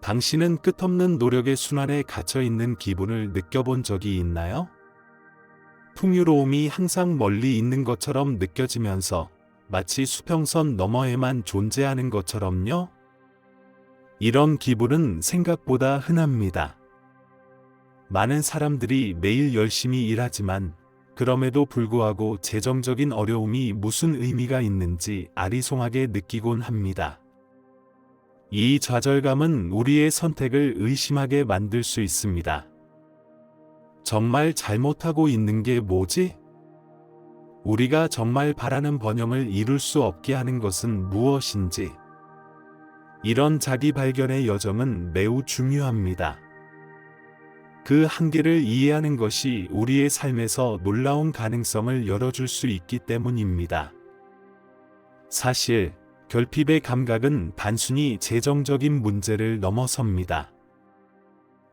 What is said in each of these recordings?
당신은 끝없는 노력의 순환에 갇혀 있는 기분을 느껴본 적이 있나요? 풍요로움이 항상 멀리 있는 것처럼 느껴지면서 마치 수평선 너머에만 존재하는 것처럼요? 이런 기분은 생각보다 흔합니다. 많은 사람들이 매일 열심히 일하지만 그럼에도 불구하고 재정적인 어려움이 무슨 의미가 있는지 아리송하게 느끼곤 합니다. 이 좌절감은 우리의 선택을 의심하게 만들 수 있습니다. 정말 잘못하고 있는 게 뭐지? 우리가 정말 바라는 번영을 이룰 수 없게 하는 것은 무엇인지. 이런 자기 발견의 여정은 매우 중요합니다. 그 한계를 이해하는 것이 우리의 삶에서 놀라운 가능성을 열어줄 수 있기 때문입니다. 사실, 결핍의 감각은 단순히 재정적인 문제를 넘어섭니다.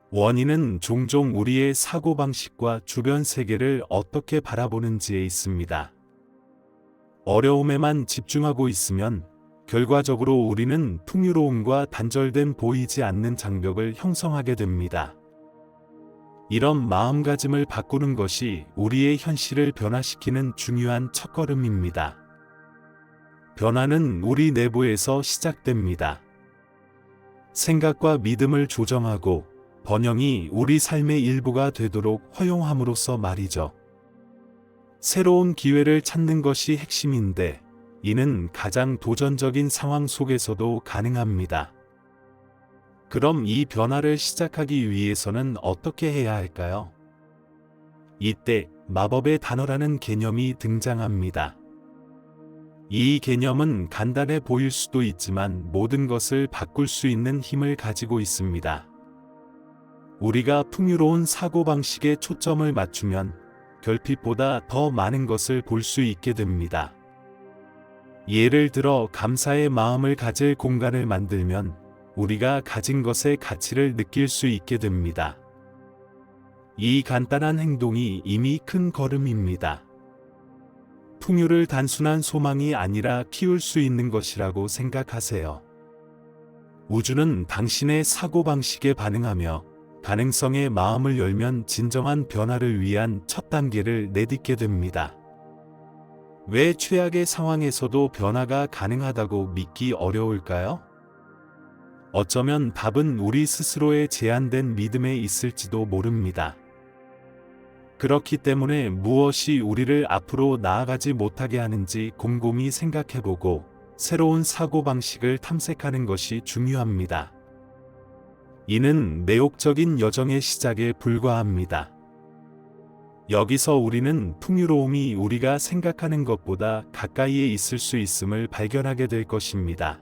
원인은 종종 우리의 사고방식과 주변 세계를 어떻게 바라보는지에 있습니다. 어려움에만 집중하고 있으면 결과적으로 우리는 풍요로움과 단절된 보이지 않는 장벽을 형성하게 됩니다. 이런 마음가짐을 바꾸는 것이 우리의 현실을 변화시키는 중요한 첫걸음입니다. 변화는 우리 내부에서 시작됩니다. 생각과 믿음을 조정하고 번영이 우리 삶의 일부가 되도록 허용함으로써 말이죠. 새로운 기회를 찾는 것이 핵심인데 이는 가장 도전적인 상황 속에서도 가능합니다. 그럼 이 변화를 시작하기 위해서는 어떻게 해야 할까요? 이때 마법의 단어라는 개념이 등장합니다. 이 개념은 간단해 보일 수도 있지만 모든 것을 바꿀 수 있는 힘을 가지고 있습니다. 우리가 풍요로운 사고방식에 초점을 맞추면 결핍보다 더 많은 것을 볼 수 있게 됩니다. 예를 들어 감사의 마음을 가질 공간을 만들면 우리가 가진 것의 가치를 느낄 수 있게 됩니다. 이 간단한 행동이 이미 큰 걸음입니다. 풍요를 단순한 소망이 아니라 키울 수 있는 것이라고 생각하세요. 우주는 당신의 사고방식에 반응하며 가능성의 마음을 열면 진정한 변화를 위한 첫 단계를 내딛게 됩니다. 왜 최악의 상황에서도 변화가 가능하다고 믿기 어려울까요? 어쩌면 답은 우리 스스로의 제한된 믿음에 있을지도 모릅니다. 그렇기 때문에 무엇이 우리를 앞으로 나아가지 못하게 하는지 곰곰이 생각해보고 새로운 사고방식을 탐색하는 것이 중요합니다. 이는 매혹적인 여정의 시작에 불과합니다. 여기서 우리는 풍요로움이 우리가 생각하는 것보다 가까이에 있을 수 있음을 발견하게 될 것입니다.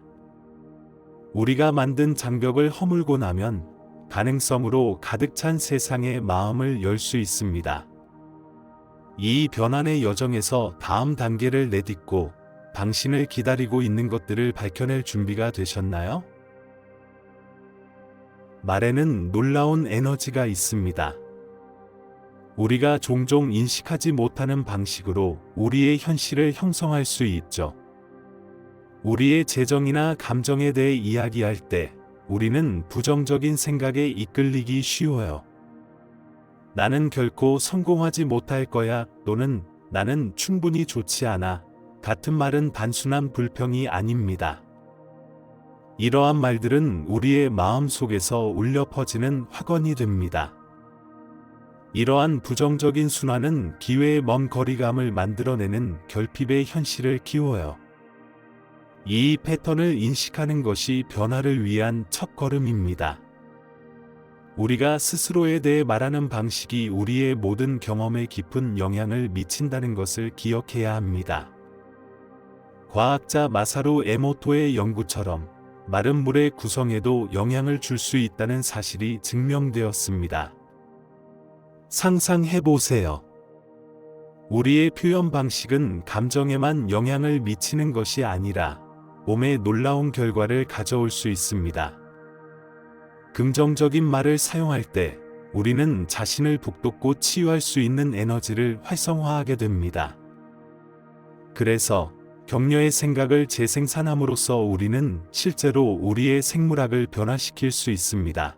우리가 만든 장벽을 허물고 나면 가능성으로 가득 찬 세상의 마음을 열 수 있습니다. 이 변환의 여정에서 다음 단계를 내딛고 당신을 기다리고 있는 것들을 밝혀낼 준비가 되셨나요? 말에는 놀라운 에너지가 있습니다. 우리가 종종 인식하지 못하는 방식으로 우리의 현실을 형성할 수 있죠. 우리의 재정이나 감정에 대해 이야기할 때 우리는 부정적인 생각에 이끌리기 쉬워요. 나는 결코 성공하지 못할 거야 또는 나는 충분히 좋지 않아. 같은 말은 단순한 불평이 아닙니다. 이러한 말들은 우리의 마음 속에서 울려 퍼지는 확언이 됩니다. 이러한 부정적인 순환은 기회의 먼 거리감을 만들어내는 결핍의 현실을 키워요. 이 패턴을 인식하는 것이 변화를 위한 첫 걸음입니다. 우리가 스스로에 대해 말하는 방식이 우리의 모든 경험에 깊은 영향을 미친다는 것을 기억해야 합니다. 과학자 마사루 에모토의 연구처럼 마른 물의 구성에도 영향을 줄 수 있다는 사실이 증명되었습니다. 상상해 보세요. 우리의 표현 방식은 감정에만 영향을 미치는 것이 아니라 몸에 놀라운 결과를 가져올 수 있습니다. 긍정적인 말을 사용할 때 우리는 자신을 북돋고 치유할 수 있는 에너지를 활성화하게 됩니다. 그래서 격려의 생각을 재생산함으로써 우리는 실제로 우리의 생물학을 변화시킬 수 있습니다.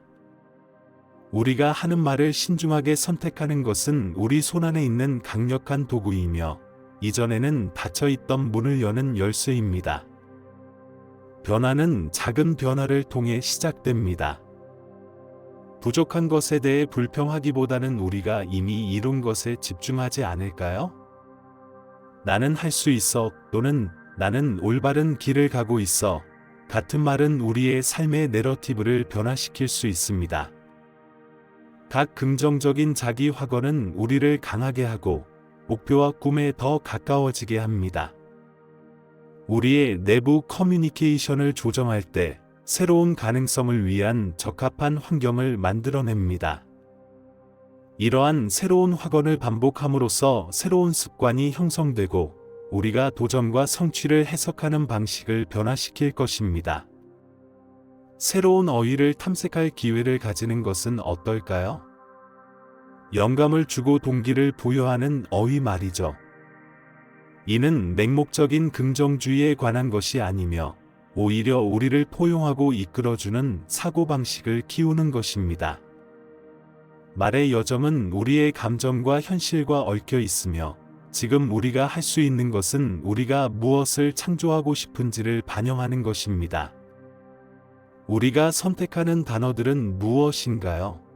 우리가 하는 말을 신중하게 선택하는 것은 우리 손안에 있는 강력한 도구이며 이전에는 닫혀 있던 문을 여는 열쇠입니다. 변화는 작은 변화를 통해 시작됩니다. 부족한 것에 대해 불평하기보다는 우리가 이미 이룬 것에 집중하지 않을까요? 나는 할 수 있어 또는 나는 올바른 길을 가고 있어 같은 말은 우리의 삶의 내러티브를 변화시킬 수 있습니다. 각 긍정적인 자기 확언은 우리를 강하게 하고 목표와 꿈에 더 가까워지게 합니다. 우리의 내부 커뮤니케이션을 조정할 때 새로운 가능성을 위한 적합한 환경을 만들어냅니다. 이러한 새로운 확언을 반복함으로써 새로운 습관이 형성되고 우리가 도전과 성취를 해석하는 방식을 변화시킬 것입니다. 새로운 어휘를 탐색할 기회를 가지는 것은 어떨까요? 영감을 주고 동기를 부여하는 어휘 말이죠. 이는 맹목적인 긍정주의에 관한 것이 아니며 오히려 우리를 포용하고 이끌어주는 사고방식을 키우는 것입니다. 말의 여정은 우리의 감정과 현실과 얽혀 있으며 지금 우리가 할 수 있는 것은 우리가 무엇을 창조하고 싶은지를 반영하는 것입니다. 우리가 선택하는 단어들은 무엇인가요?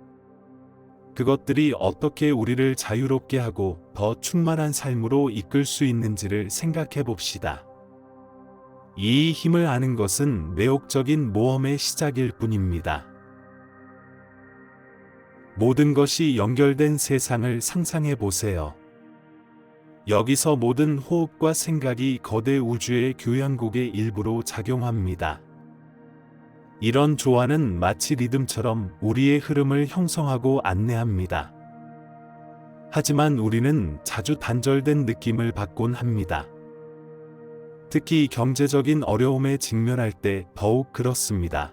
그것들이 어떻게 우리를 자유롭게 하고 더 충만한 삶으로 이끌 수 있는지를 생각해 봅시다. 이 힘을 아는 것은 매혹적인 모험의 시작일 뿐입니다. 모든 것이 연결된 세상을 상상해 보세요. 여기서 모든 호흡과 생각이 거대 우주의 교향곡의 일부로 작용합니다. 이런 조화는 마치 리듬처럼 우리의 흐름을 형성하고 안내합니다. 하지만 우리는 자주 단절된 느낌을 받곤 합니다. 특히 경제적인 어려움에 직면할 때 더욱 그렇습니다.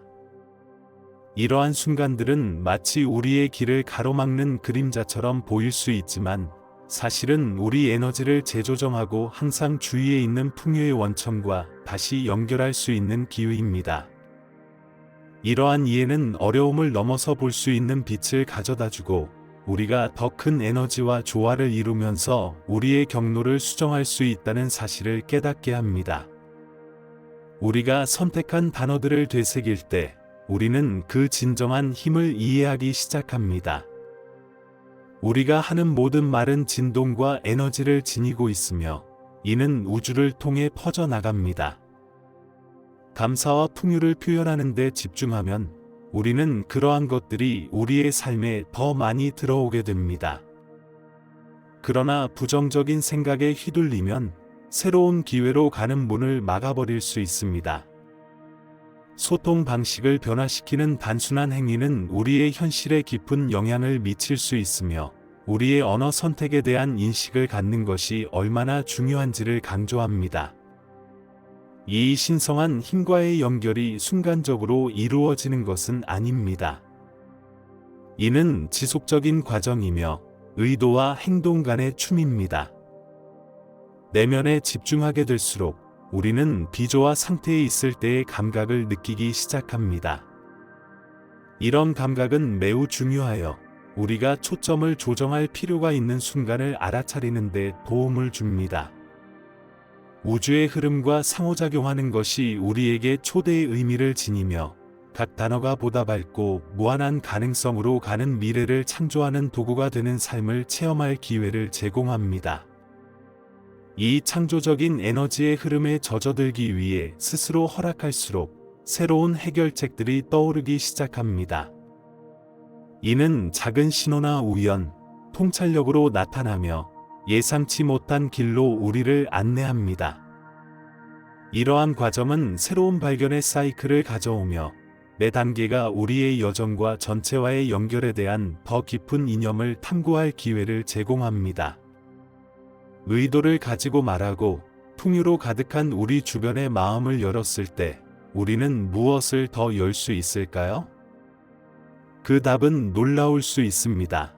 이러한 순간들은 마치 우리의 길을 가로막는 그림자처럼 보일 수 있지만 사실은 우리 에너지를 재조정하고 항상 주위에 있는 풍요의 원천과 다시 연결할 수 있는 기회입니다. 이러한 이해는 어려움을 넘어서 볼 수 있는 빛을 가져다 주고 우리가 더 큰 에너지와 조화를 이루면서 우리의 경로를 수정할 수 있다는 사실을 깨닫게 합니다. 우리가 선택한 단어들을 되새길 때 우리는 그 진정한 힘을 이해하기 시작합니다. 우리가 하는 모든 말은 진동과 에너지를 지니고 있으며 이는 우주를 통해 퍼져나갑니다. 감사와 풍요를 표현하는 데 집중하면 우리는 그러한 것들이 우리의 삶에 더 많이 들어오게 됩니다. 그러나 부정적인 생각에 휘둘리면 새로운 기회로 가는 문을 막아버릴 수 있습니다. 소통 방식을 변화시키는 단순한 행위는 우리의 현실에 깊은 영향을 미칠 수 있으며 우리의 언어 선택에 대한 인식을 갖는 것이 얼마나 중요한지를 강조합니다. 이 신성한 힘과의 연결이 순간적으로 이루어지는 것은 아닙니다. 이는 지속적인 과정이며 의도와 행동 간의 춤입니다. 내면에 집중하게 될수록 우리는 비조화 상태에 있을 때의 감각을 느끼기 시작합니다. 이런 감각은 매우 중요하여 우리가 초점을 조정할 필요가 있는 순간을 알아차리는 데 도움을 줍니다. 우주의 흐름과 상호작용하는 것이 우리에게 초대의 의미를 지니며 각 단어가 보다 밝고 무한한 가능성으로 가는 미래를 창조하는 도구가 되는 삶을 체험할 기회를 제공합니다. 이 창조적인 에너지의 흐름에 젖어들기 위해 스스로 허락할수록 새로운 해결책들이 떠오르기 시작합니다. 이는 작은 신호나 우연, 통찰력으로 나타나며 예상치 못한 길로 우리를 안내합니다. 이러한 과정은 새로운 발견의 사이클을 가져오며 매 단계가 우리의 여정과 전체와의 연결에 대한 더 깊은 이념을 탐구할 기회를 제공합니다. 의도를 가지고 말하고 풍요로 가득한 우리 주변의 마음을 열었을 때 우리는 무엇을 더 열 수 있을까요? 그 답은 놀라울 수 있습니다.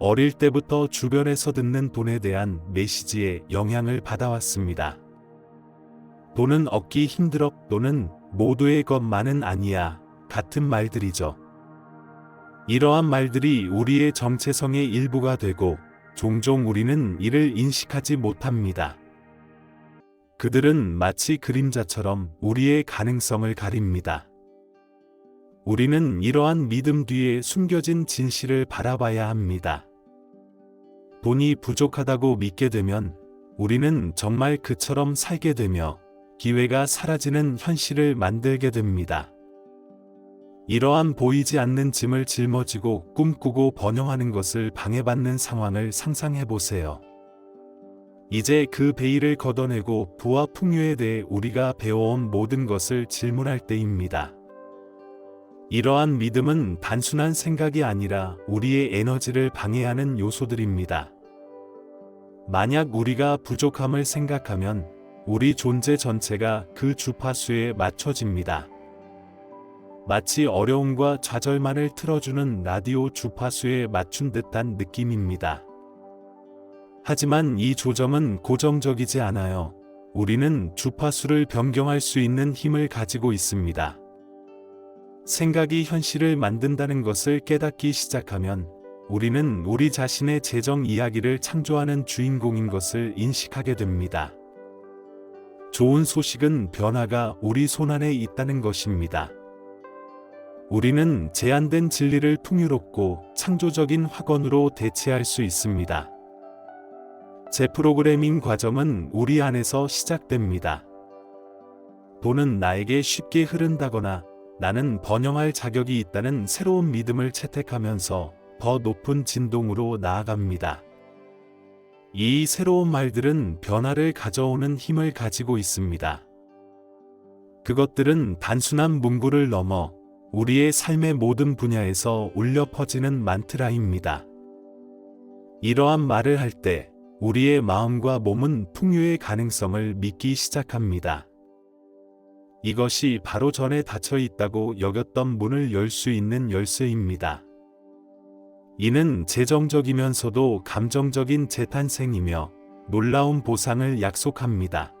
어릴 때부터 주변에서 듣는 돈에 대한 메시지에 영향을 받아왔습니다. 돈은 얻기 힘들어 또는 모두의 것만은 아니야 같은 말들이죠. 이러한 말들이 우리의 정체성의 일부가 되고 종종 우리는 이를 인식하지 못합니다. 그들은 마치 그림자처럼 우리의 가능성을 가립니다. 우리는 이러한 믿음 뒤에 숨겨진 진실을 바라봐야 합니다. 돈이 부족하다고 믿게 되면 우리는 정말 그처럼 살게 되며 기회가 사라지는 현실을 만들게 됩니다. 이러한 보이지 않는 짐을 짊어지고 꿈꾸고 번영하는 것을 방해받는 상황을 상상해 보세요. 이제 그 베일을 걷어내고 부와 풍요에 대해 우리가 배워온 모든 것을 질문할 때입니다. 이러한 믿음은 단순한 생각이 아니라 우리의 에너지를 방해하는 요소들입니다. 만약 우리가 부족함을 생각하면 우리 존재 전체가 그 주파수에 맞춰집니다. 마치 어려움과 좌절만을 틀어주는 라디오 주파수에 맞춘 듯한 느낌입니다. 하지만 이 조정은 고정적이지 않아요. 우리는 주파수를 변경할 수 있는 힘을 가지고 있습니다. 생각이 현실을 만든다는 것을 깨닫기 시작하면 우리는 우리 자신의 재정 이야기를 창조하는 주인공인 것을 인식하게 됩니다. 좋은 소식은 변화가 우리 손안에 있다는 것입니다. 우리는 제한된 진리를 풍요롭고 창조적인 확언으로 대체할 수 있습니다. 재프로그래밍 과정은 우리 안에서 시작됩니다. 돈은 나에게 쉽게 흐른다거나 나는 번영할 자격이 있다는 새로운 믿음을 채택하면서 더 높은 진동으로 나아갑니다. 이 새로운 말들은 변화를 가져오는 힘을 가지고 있습니다. 그것들은 단순한 문구를 넘어 우리의 삶의 모든 분야에서 울려 퍼지는 만트라입니다. 이러한 말을 할 때 우리의 마음과 몸은 풍요의 가능성을 믿기 시작합니다. 이것이 바로 전에 닫혀 있다고 여겼던 문을 열 수 있는 열쇠입니다. 이는 재정적이면서도 감정적인 재탄생이며 놀라운 보상을 약속합니다.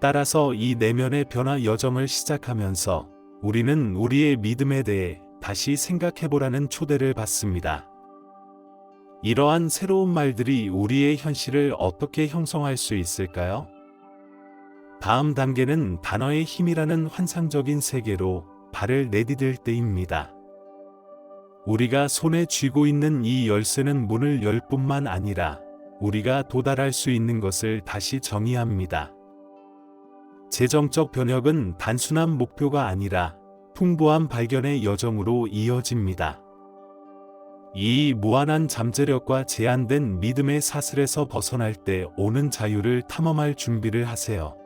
따라서 이 내면의 변화 여정을 시작하면서 우리는 우리의 믿음에 대해 다시 생각해보라는 초대를 받습니다. 이러한 새로운 말들이 우리의 현실을 어떻게 형성할 수 있을까요? 다음 단계는 단어의 힘이라는 환상적인 세계로 발을 내디딜 때입니다. 우리가 손에 쥐고 있는 이 열쇠는 문을 열 뿐만 아니라 우리가 도달할 수 있는 것을 다시 정의합니다. 재정적 변혁은 단순한 목표가 아니라 풍부한 발견의 여정으로 이어집니다. 이 무한한 잠재력과 제한된 믿음의 사슬에서 벗어날 때 오는 자유를 탐험할 준비를 하세요.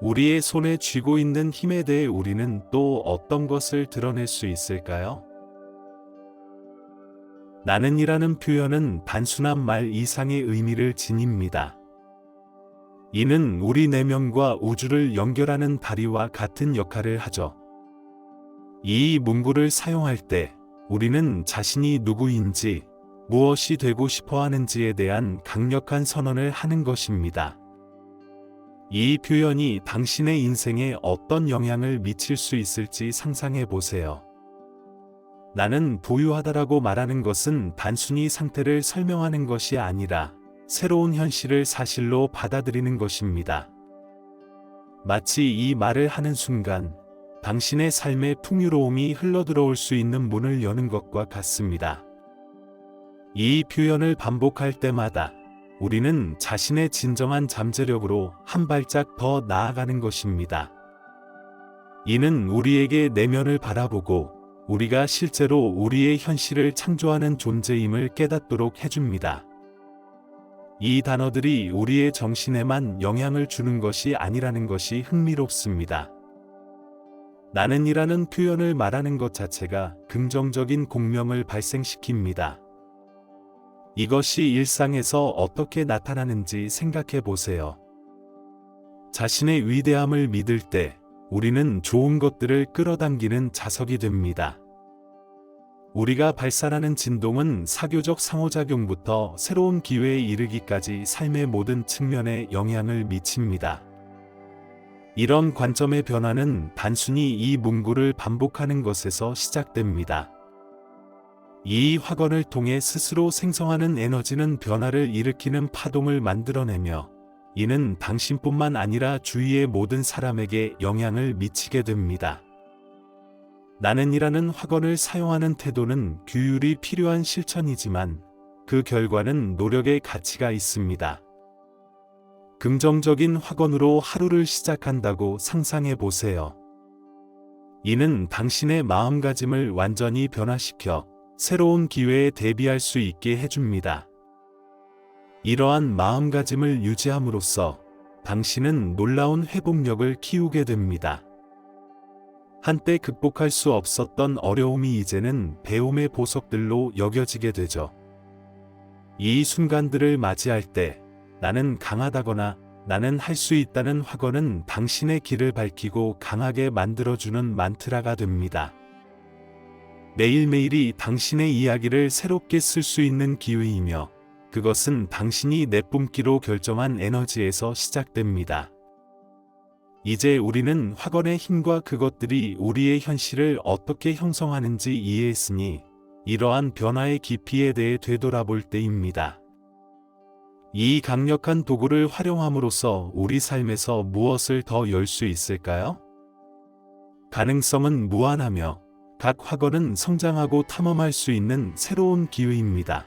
우리의 손에 쥐고 있는 힘에 대해 우리는 또 어떤 것을 드러낼 수 있을까요? 나는이라는 표현은 단순한 말 이상의 의미를 지닙니다. 이는 우리 내면과 우주를 연결하는 다리와 같은 역할을 하죠. 이 문구를 사용할 때 우리는 자신이 누구인지 무엇이 되고 싶어 하는지에 대한 강력한 선언을 하는 것입니다. 이 표현이 당신의 인생에 어떤 영향을 미칠 수 있을지 상상해 보세요. 나는 부유하다라고 말하는 것은 단순히 상태를 설명하는 것이 아니라 새로운 현실을 사실로 받아들이는 것입니다. 마치 이 말을 하는 순간 당신의 삶의 풍요로움이 흘러들어올 수 있는 문을 여는 것과 같습니다. 이 표현을 반복할 때마다 우리는 자신의 진정한 잠재력으로 한 발짝 더 나아가는 것입니다. 이는 우리에게 내면을 바라보고 우리가 실제로 우리의 현실을 창조하는 존재임을 깨닫도록 해줍니다. 이 단어들이 우리의 정신에만 영향을 주는 것이 아니라는 것이 흥미롭습니다. 나는이라는 표현을 말하는 것 자체가 긍정적인 공명을 발생시킵니다. 이것이 일상에서 어떻게 나타나는지 생각해 보세요. 자신의 위대함을 믿을 때 우리는 좋은 것들을 끌어당기는 자석이 됩니다. 우리가 발산하는 진동은 사교적 상호작용부터 새로운 기회에 이르기까지 삶의 모든 측면에 영향을 미칩니다. 이런 관점의 변화는 단순히 이 문구를 반복하는 것에서 시작됩니다. 이 확언을 통해 스스로 생성하는 에너지는 변화를 일으키는 파동을 만들어내며 이는 당신뿐만 아니라 주위의 모든 사람에게 영향을 미치게 됩니다. 나는이라는 확언을 사용하는 태도는 규율이 필요한 실천이지만 그 결과는 노력의 가치가 있습니다. 긍정적인 확언으로 하루를 시작한다고 상상해 보세요. 이는 당신의 마음가짐을 완전히 변화시켜 새로운 기회에 대비할 수 있게 해줍니다. 이러한 마음가짐을 유지함으로써 당신은 놀라운 회복력을 키우게 됩니다. 한때 극복할 수 없었던 어려움이 이제는 배움의 보석들로 여겨지게 되죠. 이 순간들을 맞이할 때 나는 강하다거나 나는 할 수 있다는 확언은 당신의 길을 밝히고 강하게 만들어주는 만트라가 됩니다. 매일매일이 당신의 이야기를 새롭게 쓸 수 있는 기회이며 그것은 당신이 내뿜기로 결정한 에너지에서 시작됩니다. 이제 우리는 확언의 힘과 그것들이 우리의 현실을 어떻게 형성하는지 이해했으니 이러한 변화의 깊이에 대해 되돌아볼 때입니다. 이 강력한 도구를 활용함으로써 우리 삶에서 무엇을 더 열 수 있을까요? 가능성은 무한하며 각 확언은 성장하고 탐험할 수 있는 새로운 기회입니다.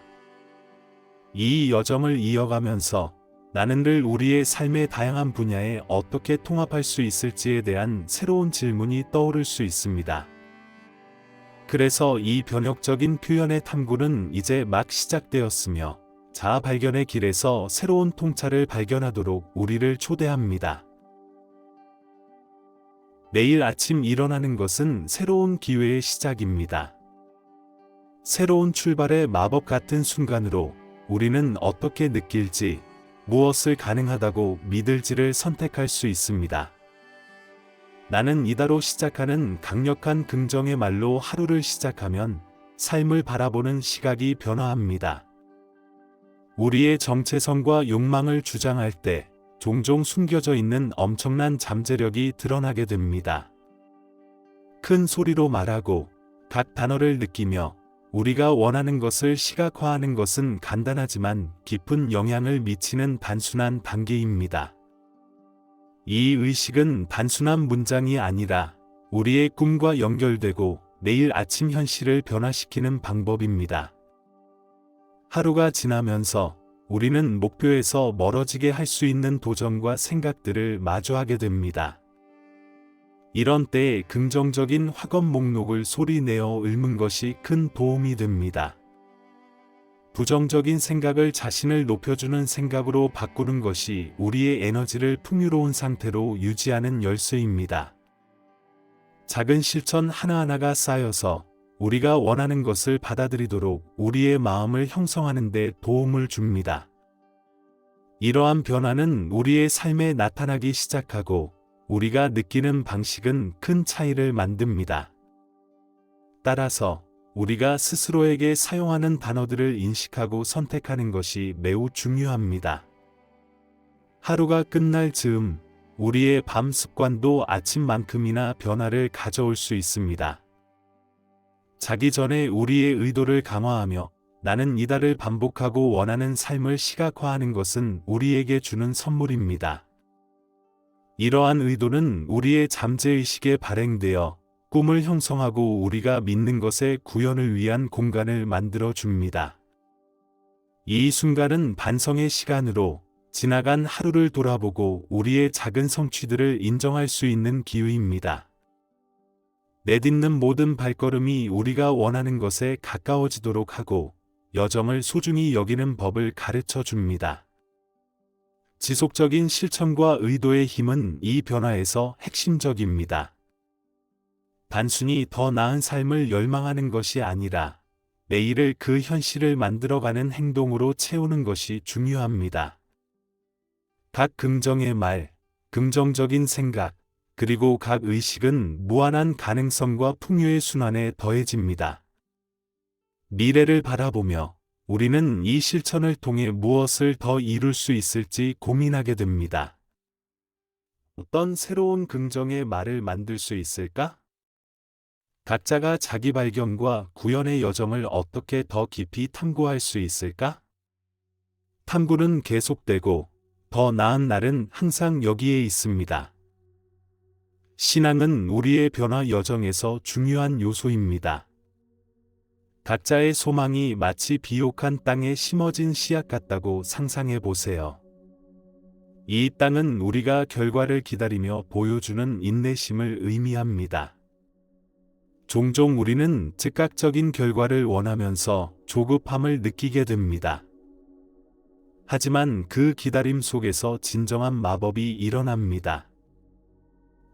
이 여정을 이어가면서 나는 늘 우리의 삶의 다양한 분야에 어떻게 통합할 수 있을지에 대한 새로운 질문이 떠오를 수 있습니다. 그래서 이 변혁적인 표현의 탐구는 이제 막 시작되었으며 자아 발견의 길에서 새로운 통찰을 발견하도록 우리를 초대합니다. 매일 아침 일어나는 것은 새로운 기회의 시작입니다. 새로운 출발의 마법 같은 순간으로 우리는 어떻게 느낄지, 무엇을 가능하다고 믿을지를 선택할 수 있습니다. 나는 이다로 시작하는 강력한 긍정의 말로 하루를 시작하면 삶을 바라보는 시각이 변화합니다. 우리의 정체성과 욕망을 주장할 때 종종 숨겨져 있는 엄청난 잠재력이 드러나게 됩니다. 큰 소리로 말하고 각 단어를 느끼며 우리가 원하는 것을 시각화하는 것은 간단하지만 깊은 영향을 미치는 단순한 단계입니다. 이 의식은 단순한 문장이 아니라 우리의 꿈과 연결되고 내일 아침 현실을 변화시키는 방법입니다. 하루가 지나면서 우리는 목표에서 멀어지게 할 수 있는 도전과 생각들을 마주하게 됩니다. 이런 때에 긍정적인 확언 목록을 소리내어 읽는 것이 큰 도움이 됩니다. 부정적인 생각을 자신을 높여주는 생각으로 바꾸는 것이 우리의 에너지를 풍요로운 상태로 유지하는 열쇠입니다. 작은 실천 하나하나가 쌓여서 우리가 원하는 것을 받아들이도록 우리의 마음을 형성하는 데 도움을 줍니다. 이러한 변화는 우리의 삶에 나타나기 시작하고 우리가 느끼는 방식은 큰 차이를 만듭니다. 따라서 우리가 스스로에게 사용하는 단어들을 인식하고 선택하는 것이 매우 중요합니다. 하루가 끝날 즈음 우리의 밤 습관도 아침만큼이나 변화를 가져올 수 있습니다. 자기 전에 우리의 의도를 강화하며 나는 이달을 반복하고 원하는 삶을 시각화하는 것은 우리에게 주는 선물입니다. 이러한 의도는 우리의 잠재의식에 발행되어 꿈을 형성하고 우리가 믿는 것의 구현을 위한 공간을 만들어 줍니다. 이 순간은 반성의 시간으로 지나간 하루를 돌아보고 우리의 작은 성취들을 인정할 수 있는 기회입니다. 내딛는 모든 발걸음이 우리가 원하는 것에 가까워지도록 하고 여정을 소중히 여기는 법을 가르쳐 줍니다. 지속적인 실천과 의도의 힘은 이 변화에서 핵심적입니다. 단순히 더 나은 삶을 열망하는 것이 아니라 내일을 그 현실을 만들어가는 행동으로 채우는 것이 중요합니다. 각 긍정의 말, 긍정적인 생각, 그리고 각 의식은 무한한 가능성과 풍요의 순환에 더해집니다. 미래를 바라보며 우리는 이 실천을 통해 무엇을 더 이룰 수 있을지 고민하게 됩니다. 어떤 새로운 긍정의 말을 만들 수 있을까? 각자가 자기 발견과 구현의 여정을 어떻게 더 깊이 탐구할 수 있을까? 탐구는 계속되고 더 나은 날은 항상 여기에 있습니다. 신앙은 우리의 변화 여정에서 중요한 요소입니다. 각자의 소망이 마치 비옥한 땅에 심어진 씨앗 같다고 상상해 보세요. 이 땅은 우리가 결과를 기다리며 보여주는 인내심을 의미합니다. 종종 우리는 즉각적인 결과를 원하면서 조급함을 느끼게 됩니다. 하지만 그 기다림 속에서 진정한 마법이 일어납니다.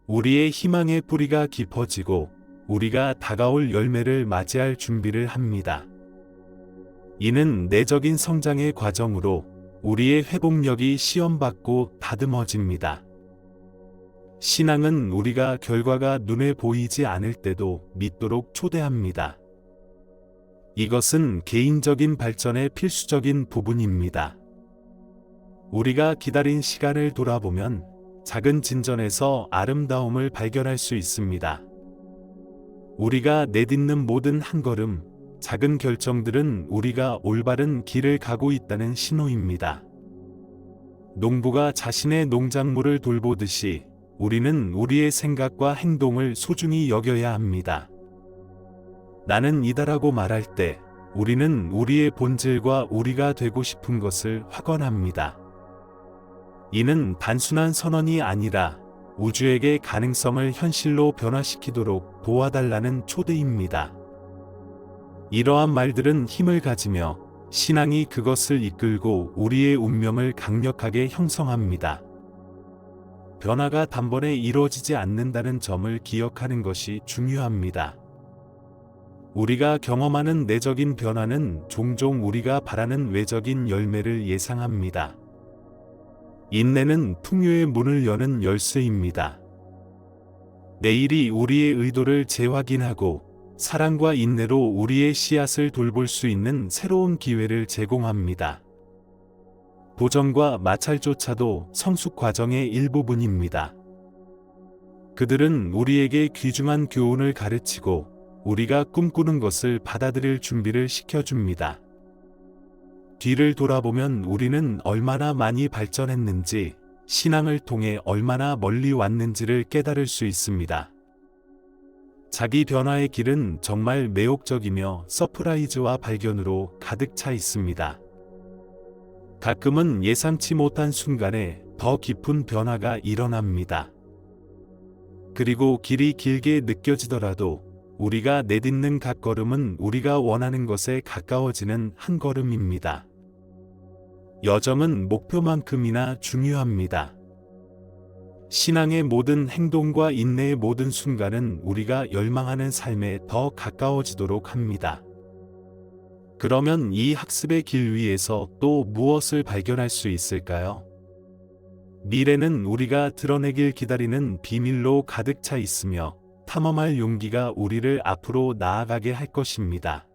우리의 희망의 뿌리가 깊어지고 우리가 다가올 열매를 맞이할 준비를 합니다. 이는 내적인 성장의 과정으로 우리의 회복력이 시험받고 다듬어집니다. 신앙은 우리가 결과가 눈에 보이지 않을 때도 믿도록 초대합니다. 이것은 개인적인 발전의 필수적인 부분입니다. 우리가 기다린 시간을 돌아보면 작은 진전에서 아름다움을 발견할 수 있습니다. 우리가 내딛는 모든 한 걸음, 작은 결정들은 우리가 올바른 길을 가고 있다는 신호입니다. 농부가 자신의 농작물을 돌보듯이 우리는 우리의 생각과 행동을 소중히 여겨야 합니다. 나는 이다라고 말할 때 우리는 우리의 본질과 우리가 되고 싶은 것을 확언합니다. 이는 단순한 선언이 아니라 우주에게 가능성을 현실로 변화시키도록 도와달라는 초대입니다. 이러한 말들은 힘을 가지며 신앙이 그것을 이끌고 우리의 운명을 강력하게 형성합니다. 변화가 단번에 이루어지지 않는다는 점을 기억하는 것이 중요합니다. 우리가 경험하는 내적인 변화는 종종 우리가 바라는 외적인 열매를 예상합니다. 인내는 풍요의 문을 여는 열쇠입니다. 내일이 우리의 의도를 재확인하고 사랑과 인내로 우리의 씨앗을 돌볼 수 있는 새로운 기회를 제공합니다. 도전과 마찰조차도 성숙 과정의 일부분입니다. 그들은 우리에게 귀중한 교훈을 가르치고 우리가 꿈꾸는 것을 받아들일 준비를 시켜줍니다. 뒤를 돌아보면 우리는 얼마나 많이 발전했는지, 신앙을 통해 얼마나 멀리 왔는지를 깨달을 수 있습니다. 자기 변화의 길은 정말 매혹적이며 서프라이즈와 발견으로 가득 차 있습니다. 가끔은 예상치 못한 순간에 더 깊은 변화가 일어납니다. 그리고 길이 길게 느껴지더라도 우리가 내딛는 각 걸음은 우리가 원하는 것에 가까워지는 한 걸음입니다. 여정은 목표만큼이나 중요합니다. 신앙의 모든 행동과 인내의 모든 순간은 우리가 열망하는 삶에 더 가까워지도록 합니다. 그러면 이 학습의 길 위에서 또 무엇을 발견할 수 있을까요? 미래는 우리가 드러내길 기다리는 비밀로 가득 차 있으며 탐험할 용기가 우리를 앞으로 나아가게 할 것입니다.